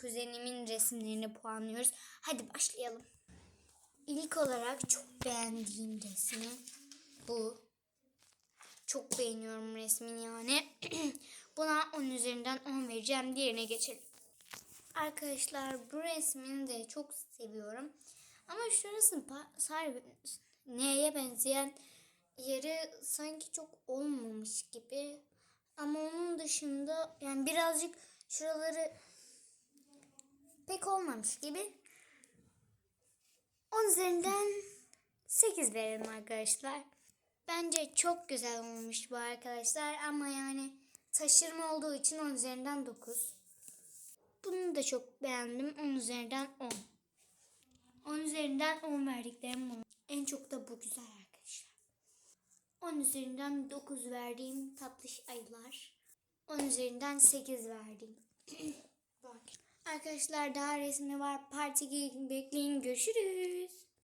kuzenimin resimlerini puanlıyoruz. Hadi başlayalım. İlk olarak çok beğendiğim resmi bu. Çok beğeniyorum resmini yani. Buna 10 üzerinden 10 vereceğim. Diğerine geçelim. Arkadaşlar bu resmini de çok seviyorum. Ama şurası neye benzeyen yeri sanki çok olmamış gibi. Ama onun dışında yani birazcık şuraları pek olmamış gibi. 10 üzerinden 8 verelim arkadaşlar. Bence çok güzel olmuş bu arkadaşlar ama yani taşırma olduğu için 10 üzerinden 9. Bunu da çok beğendim. 10 üzerinden 10. 10 üzerinden 10 verdiklerim bunu. En çok da bu güzel arkadaşlar. 10 üzerinden 9 verdiğim tatlış ayılar. 10 üzerinden 8 verdiğim. Arkadaşlar daha resmi var. Parti bekleyin. Görüşürüz.